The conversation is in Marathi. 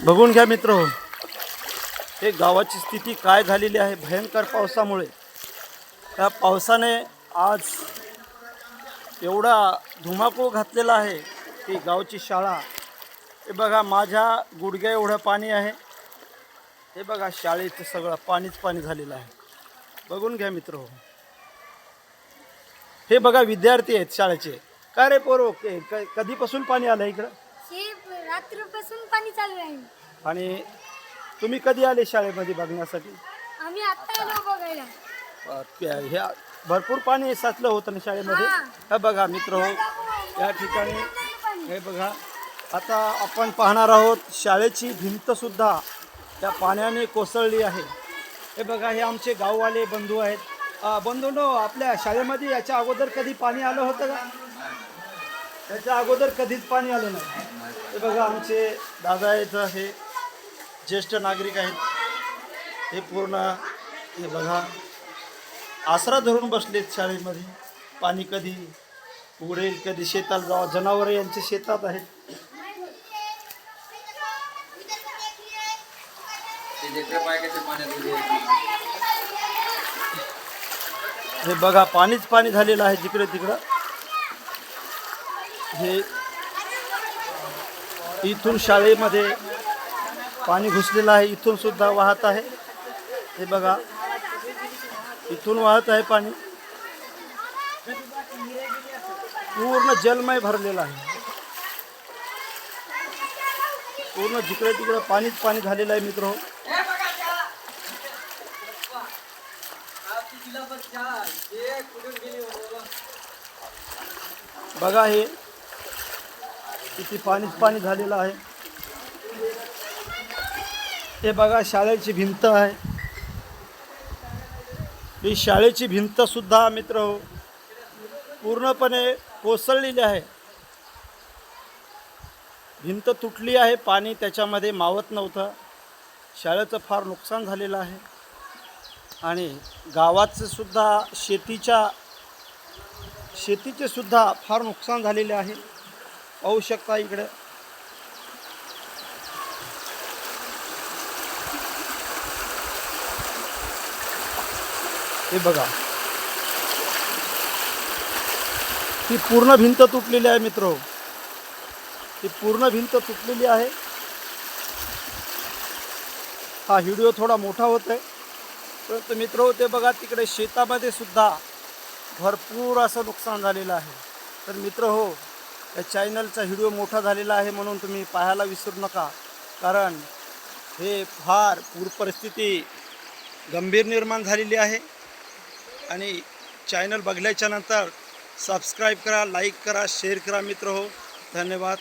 बघून घ्या मित्र. हो हे गावाची स्थिती काय झालेली आहे? भयंकर पावसामुळे. त्या पावसाने आज एवढा धुमाकूळ घातलेला आहे की गावची शाळा. हे बघा माझ्या गुडघ्या एवढं पाणी आहे. हे बघा शाळेचं सगळं पाणीच पाणी झालेलं आहे. बघून घ्या मित्र. हो हे बघा विद्यार्थी आहेत शाळेचे. काय रे पोरो? के- कधीपासून पाणी आलं इकडं? रात्रीपासून पाणी चालू आहे. आणि तुम्ही कधी आले शाळेमध्ये बघण्यासाठी? आम्ही आत्ता आलो बघायला. अ, ह्या भरपूर पाणी साचलं होतं ना शाळेमध्ये. हा. हा बघा मित्र हो या ठिकाणी हे बघा. आता आपण पाहणार आहोत शाळेची भिंत सुद्धा त्या पाण्याने कोसळली आहे. हे बघा हे आमचे गाववाले बंधू आहेत. अ, बंधूंनो आपल्या शाळेमध्ये याच्या अगोदर कधी पाणी आलं होतं का? त्याच्या अगोदर कधीच पाणी आलं नाही. हे बघा आमचे दादा आहेत हे ज्येष्ठ नागरिक आहेत. हे पूर्ण हे बघा आसरा धरून बसलेत शाळेमध्ये. पाणी कधी उघडेल कधी शेताला जावा. जनावरं यांचे शेतात आहेत. हे बघा पाणीच पाणी झालेलं आहे जिकडे तिकडं. हे इथून शाळेमध्ये पाणी घुसलेलं आहे इथून सुद्धा वाहत आहे. हे बघा इथून वाहत आहे पाणी. पूर्ण जलमय भरलेलं आहे. पूर्ण जिकडे तिकडे पाणीच पाणी झालेलं आहे मित्र. बघा हे. किती पाणीच पाणी झालेलं आहे. हे बघा शाळेची भिंत आहे. ही शाळेची भिंत सुद्धा मित्र हो, पूर्णपणे कोसळलेली आहे. भिंत तुटली आहे पाणी त्याच्यामध्ये मावत नव्हतं. शाळेचं फार नुकसान झालेलं आहे. आणि गावाचं सुद्धा शेतीच्या शेतीचे सुद्धा फार नुकसान झालेले आहे. पाहू शकता इकडे. हे बघा. ती पूर्ण भिंत तुटलेली आहे मित्र. ती पूर्ण भिंत तुटलेली आहे. हा व्हिडिओ थोडा मोठा होत आहे परंतु मित्र ते बघा तिकडे शेतामध्ये सुद्धा भरपूर असं नुकसान झालेलं आहे. तर मित्र हो या चॅनलचा व्हिडिओ मोठा झालेला आहे म्हणून तुम्ही पाहायला विसरू नका. कारण हे फार पूर परिस्थिती गंभीर निर्माण झालेली आहे. आणि चॅनल बघल्याच्यानंतर सबस्क्राईब करा लाईक करा शेअर करा मित्र हो. धन्यवाद.